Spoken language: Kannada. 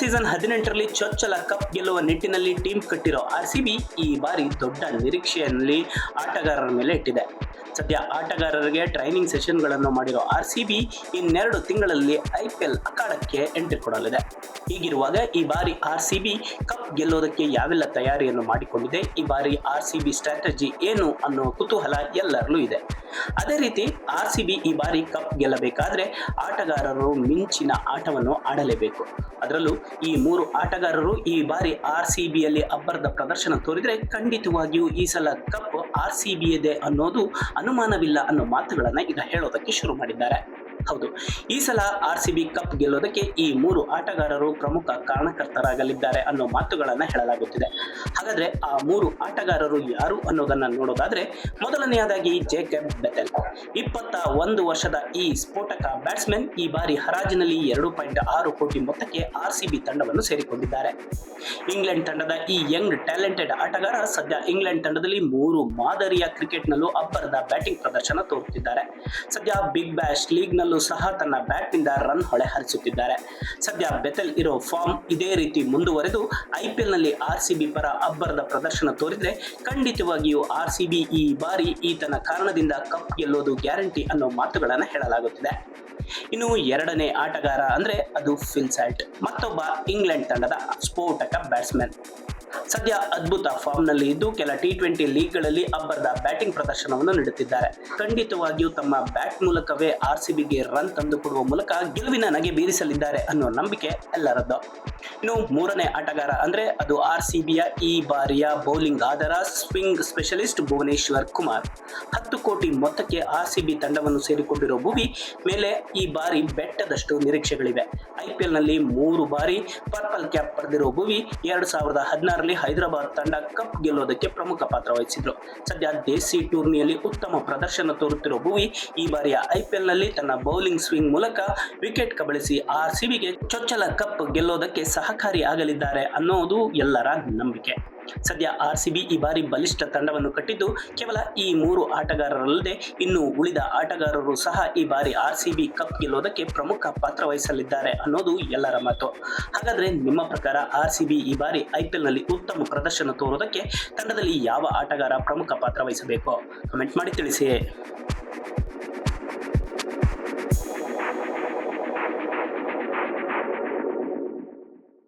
ಸೀಸನ್ ಹದಿನೆಂಟರಲ್ಲಿ ಚೊಚ್ಚಲ ಕಪ್ ಗೆಲ್ಲುವ ನಿಟ್ಟಿನಲ್ಲಿ ಟೀಮ್ ಕಟ್ಟಿರೋ ಆರ್ಸಿಬಿ ಈ ಬಾರಿ ದೊಡ್ಡ ನಿರೀಕ್ಷೆಯಲ್ಲಿ ಆಟಗಾರರ ಮೇಲೆ ಇಟ್ಟಿದೆ. ಸದ್ಯ ಆಟಗಾರರಿಗೆ ಟ್ರೈನಿಂಗ್ ಸೆಷನ್ಗಳನ್ನು ಮಾಡಿರೋ ಬಿ ಇನ್ನೆರಡು ತಿಂಗಳಲ್ಲಿ ಐಪಿಎಲ್ ಅಖಾಡಕ್ಕೆ ಎಂಟ್ರಿ ಕೊಡಲಿದೆ. ಹೀಗಿರುವಾಗ ಈ ಬಾರಿ ಆರ್ ಸಿ ಬಿ ಕಪ್ ಗೆಲ್ಲೋದಕ್ಕೆ ಯಾವೆಲ್ಲ ತಯಾರಿಯನ್ನು ಮಾಡಿಕೊಂಡಿದೆ? ಈ ಬಾರಿ ಆರ್ ಸಿ ಬಿ ಸ್ಟ್ರಾಟಜಿ ಏನು ಅನ್ನೋ ಕುತೂಹಲ ಎಲ್ಲರಲ್ಲೂ ಇದೆ. ಅದೇ ರೀತಿ ಆರ್ ಸಿ ಬಿ ಈ ಬಾರಿ ಕಪ್ ಗೆಲ್ಲಬೇಕಾದ್ರೆ ಆಟಗಾರರು ಮಿಂಚಿನ ಆಟವನ್ನು ಆಡಲೇಬೇಕು. ಅದರಲ್ಲೂ ಈ ಮೂರು ಆಟಗಾರರು ಈ ಬಾರಿ ಆರ್ ಸಿ ಬಿಯಲ್ಲಿ ಅಬ್ಬರದ ಪ್ರದರ್ಶನ ತೋರಿದರೆ ಖಂಡಿತವಾಗಿಯೂ ಈ ಸಲ ಕಪ್ ಆರ್ ಸಿ ಬಿ ಇದೆ ಅನ್ನೋದು ಅನುಮಾನವಿಲ್ಲ ಅನ್ನೋ ಮಾತುಗಳನ್ನು ಈಗ ಹೇಳೋದಕ್ಕೆ ಶುರು ಮಾಡಿದ್ದಾರೆ. ಹೌದು. ಈ ಸಲ ಆರ್ ಸಿ ಬಿ ಕಪ್ ಗೆಲ್ಲೋದಕ್ಕೆ ಈ ಮೂರು ಆಟಗಾರರು ಪ್ರಮುಖ ಕಾರಣಕರ್ತರಾಗಲಿದ್ದಾರೆ ಅನ್ನೋ ಮಾತುಗಳನ್ನ ಹೇಳಲಾಗುತ್ತಿದೆ. ಹಾಗಾದ್ರೆ ಆ ಮೂರು ಆಟಗಾರರು ಯಾರು ಅನ್ನೋದನ್ನ ನೋಡೋದಾದ್ರೆ ಮೊದಲನೆಯದಾಗಿ ಜೇಕಬ್ ಬೆತೆಲ್ ಇಪ್ಪತ್ತ ಒಂದು ವರ್ಷದ ಈ ಸ್ಫೋಟಕ ಬ್ಯಾಟ್ಸ್ಮನ್ ಈ ಬಾರಿ ಹರಾಜಿನಲ್ಲಿ ಎರಡು ಪಾಯಿಂಟ್ ಆರು ಕೋಟಿ ಮೊತ್ತಕ್ಕೆ ಆರ್ ಸಿ ಬಿ ತಂಡವನ್ನು ಸೇರಿಕೊಂಡಿದ್ದಾರೆ. ಇಂಗ್ಲೆಂಡ್ ತಂಡದ ಈ ಯಂಗ್ ಟ್ಯಾಲೆಂಟೆಡ್ ಆಟಗಾರ ಸದ್ಯ ಇಂಗ್ಲೆಂಡ್ ತಂಡದಲ್ಲಿ ಮೂರು ಮಾದರಿಯ ಕ್ರಿಕೆಟ್ನಲ್ಲೂ ಅಬ್ಬರದ ಬ್ಯಾಟಿಂಗ್ ಪ್ರದರ್ಶನ ತೋರುತ್ತಿದ್ದಾರೆ. ಸದ್ಯ ಬಿಗ್ ಬ್ಯಾಶ್ ಲೀಗ್ನಲ್ಲೂ ಸಹ ತನ್ನ ಬ್ಯಾಟ್ನಿಂದ ರನ್ ಹೊಳೆ ಹರಿಸುತ್ತಿದ್ದಾರೆ. ಸದ್ಯ ಬೆತಲ್ ಇರೋ ಫಾರ್ಮ್ ಇದೇ ರೀತಿ ಮುಂದುವರೆದು ಐಪಿಎಲ್ನಲ್ಲಿ ಆರ್ ಸಿ ಪರ ಅಬ್ಬರದ ಪ್ರದರ್ಶನ ತೋರಿದ್ರೆ ಖಂಡಿತವಾಗಿಯೂ ಆರ್ ಸಿ ಈ ಬಾರಿ ಈತನ ಕಾರಣದಿಂದ ಕಪ್ ಗೆಲ್ಲೋದು ಗ್ಯಾರಂಟಿ ಅನ್ನೋ ಮಾತುಗಳನ್ನು ಹೇಳಲಾಗುತ್ತಿದೆ. ಇನ್ನು ಎರಡನೇ ಆಟಗಾರ ಅಂದ್ರೆ ಅದು ಫಿಲ್ಸಾಲ್ಟ್ ಮತ್ತೊಬ್ಬ ಇಂಗ್ಲೆಂಡ್ ತಂಡದ ಸ್ಫೋಟಕ ಬ್ಯಾಟ್ಸ್ಮನ್ ಸದ್ಯ ಅದ್ಭುತ ಫಾರ್ಮ್ನಲ್ಲಿ ಇದ್ದು ಕೆಲ ಟಿ ಟ್ವೆಂಟಿ ಲೀಗ್ಗಳಲ್ಲಿ ಅಬ್ಬರದ ಬ್ಯಾಟಿಂಗ್ ಪ್ರದರ್ಶನವನ್ನು ನೀಡುತ್ತಿದ್ದಾರೆ. ಖಂಡಿತವಾಗಿಯೂ ತಮ್ಮ ಬ್ಯಾಟ್ ಮೂಲಕವೇ ಆರ್ ಸಿ ಬಿಗೆ ರನ್ ತಂದುಕೊಡುವ ಮೂಲಕ ಗೆಲುವಿನ ನಗೆ ಬೀರಿಸಲಿದ್ದಾರೆ ಅನ್ನೋ ನಂಬಿಕೆ ಎಲ್ಲರದ್ದು. ಇನ್ನು ಮೂರನೇ ಆಟಗಾರ ಅಂದ್ರೆ ಅದು ಆರ್ ಸಿ ಬಿಯ ಈ ಬಾರಿಯ ಬೌಲಿಂಗ್ ಆಧಾರ ಸ್ವಿಂಗ್ ಸ್ಪೆಷಲಿಸ್ಟ್ ಭುವನೇಶ್ವರ್ ಕುಮಾರ್. ಹತ್ತು ಕೋಟಿ ಮೊತ್ತಕ್ಕೆ ಆರ್ ಸಿ ಬಿ ತಂಡವನ್ನು ಸೇರಿಕೊಂಡಿರೋ ಭುವಿ ಮೇಲೆ ಈ ಬಾರಿ ಬೆಟ್ಟದಷ್ಟು ನಿರೀಕ್ಷೆಗಳಿವೆ. ಐಪಿಎಲ್ನಲ್ಲಿ ಮೂರು ಬಾರಿ ಪರ್ಪಲ್ ಕ್ಯಾಪ್ ಪಡೆದಿರೋ ಭುವಿ ಎರಡು ಸಾವಿರದ ಹದಿನಾರರಲ್ಲಿ ಹೈದರಾಬಾದ್ ತಂಡ ಕಪ್ ಗೆಲ್ಲೋದಕ್ಕೆ ಪ್ರಮುಖ ಪಾತ್ರ ವಹಿಸಿದ್ರು. ಸದ್ಯ ದೇಸಿ ಟೂರ್ನಿಯಲ್ಲಿ ಉತ್ತಮ ಪ್ರದರ್ಶನ ತೋರುತ್ತಿರುವ ಭುವಿ ಈ ಬಾರಿಯ ಐಪಿಎಲ್ನಲ್ಲಿ ತನ್ನ ಬೌಲಿಂಗ್ ಸ್ವಿಂಗ್ ಮೂಲಕ ವಿಕೆಟ್ ಕಬಳಿಸಿ ಆರ್ ಸಿಬಿಗೆ ಚೊಚ್ಚಲ ಕಪ್ ಗೆಲ್ಲೋದಕ್ಕೆ ಸಹಕಾರಿ ಆಗಲಿದ್ದಾರೆ ಅನ್ನೋದು ಎಲ್ಲರ ನಂಬಿಕೆ. ಸದ್ಯ ಆರ್ ಸಿಬಿ ಈ ಬಾರಿ ಬಲಿಷ್ಠ ತಂಡವನ್ನು ಕಟ್ಟಿದ್ದು ಕೇವಲ ಈ ಮೂರು ಆಟಗಾರರಲ್ಲದೆ ಇನ್ನು ಉಳಿದ ಆಟಗಾರರು ಸಹ ಈ ಬಾರಿ ಆರ್ ಸಿಬಿ ಕಪ್ ಗೆಲ್ಲೋದಕ್ಕೆ ಪ್ರಮುಖ ಪಾತ್ರ ವಹಿಸಲಿದ್ದಾರೆ ಅನ್ನೋದು ಎಲ್ಲರ ಮಾತು. ಹಾಗಾದ್ರೆ ನಿಮ್ಮ ಪ್ರಕಾರ ಆರ್ ಸಿ ಬಿ ಈ ಬಾರಿ ಐಪಿಎಲ್ನಲ್ಲಿ ಉತ್ತಮ ಪ್ರದರ್ಶನ ತೋರೋದಕ್ಕೆ ತಂಡದಲ್ಲಿ ಯಾವ ಆಟಗಾರ ಪ್ರಮುಖ ಪಾತ್ರ ವಹಿಸಬೇಕು? ಕಮೆಂಟ್ ಮಾಡಿ ತಿಳಿಸಿ.